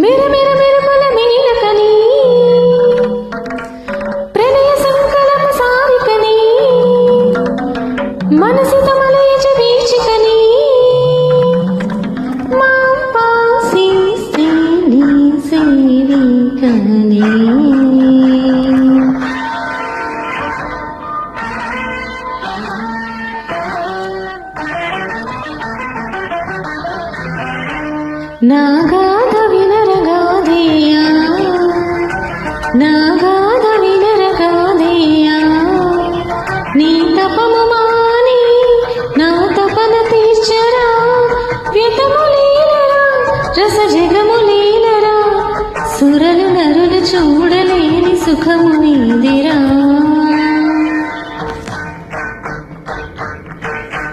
మెర మెర మెరుపుల మేనకని ప్రణయ సంకలపు సారికని. మనసిత మలయజ వీచికని. మా పాసి శ్రేణి సేవికని. నాగాద నాగాద వినరగాదేయా నీ తపము మాని నా తపన తీర్చరా. వ్యతము లీలరా రస జగము లీలరా. సురలు నరులు చూడలేని సుఖము నీదిరా.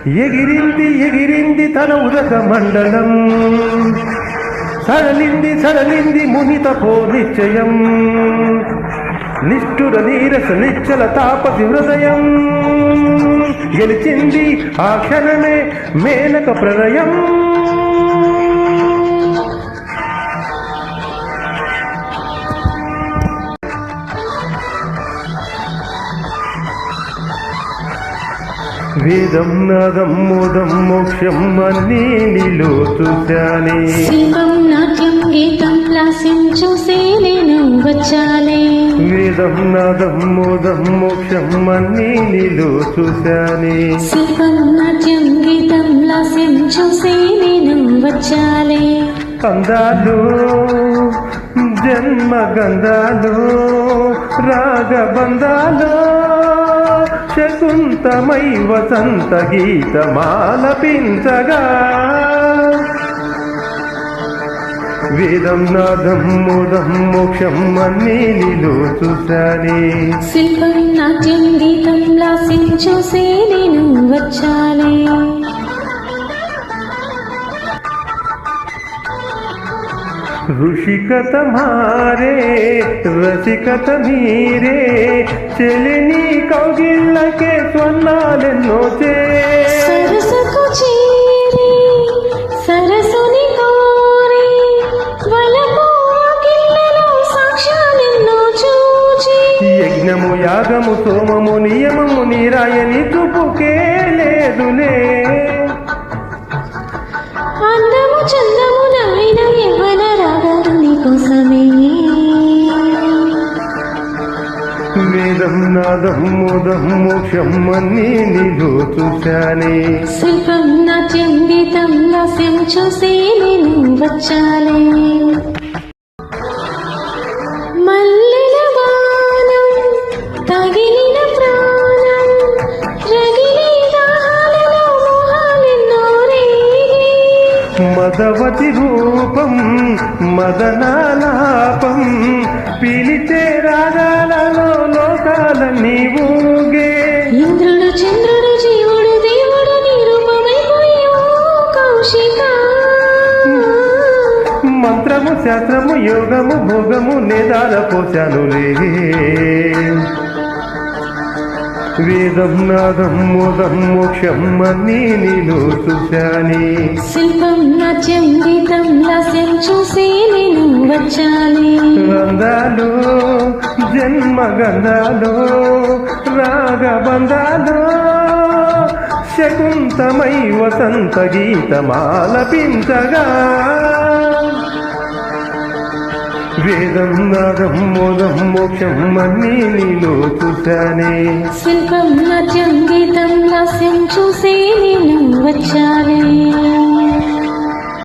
ఎగిరింది ఎగిరింది తన ఉదక మండలం. సరళింది సరళింది మునిత పో నిశ్చయం నిష్ఠుర నీరస నిశ్చల తాపసి హృదయం. గెలిచింది ఆ క్షణమే మేనక ప్రళయం. వేదం నాదం మోదం మోక్షం అన్నీ నీలో చూశానే శిల్పం నాట్యం గీతం లాస్యం చూసే నేను వచ్చాలే. వేదం నాదం మోదం మోక్షం అన్నీ నీలో చూశానే శిల్పం నాట్యం గీతం లాస్యం చూసే నేను వచ్చాలే. అందాలు జన్మ గంధాలు రాగబంధాలు శకుంతమై వసంత గీతమాలపించగా వేదం నాదం మోదం మోక్షం అన్నీ నీలో చూశానే. శిల్పం నాట్యం గీతం లాసించు చూసే నేను ఋషికత మారే రసికత మీరే చెలిని కౌగిళ్ళకే స్వర్ణాలెన్నో చే. సరసకు చేరి సరసుని కోరి వలపు వాకిళ్ళలో సాక్ష్యాలెన్నో చూచి. యజ్ఞము యాగము సోమము నియమము నీరాయని చూపుకే లేదులే. అందము చందము వేదం నాదం మోదం మోక్షం అన్నీ నీలో చూశానే శిల్పం నాట్యం గీతం లాస్యం చూసి నేను వచ్చాలే. రేగి. మదవతి రూపం మదనాలాపం పిలిచే రాగాలలో మంత్రము శాస్త్రము యోగము భోగము నేదాల పోశానులే వేదం నాదం మోదం మోక్షం అన్నీ నీలో చూశానే. శిల్పం నాట్యం గీతం లాస్యం చూసి నేను వచ్చాలి రంధాలు జన్మ గంధాలు రాగబంధాలు శకుంతమై వసంత గీతమాలపించగా. వేదం నాదం మోదం మోక్షం అన్నీ నీలో చూశానే శిల్పం నాట్యం గీతం లాస్యం చూసి నేను వచ్చానే.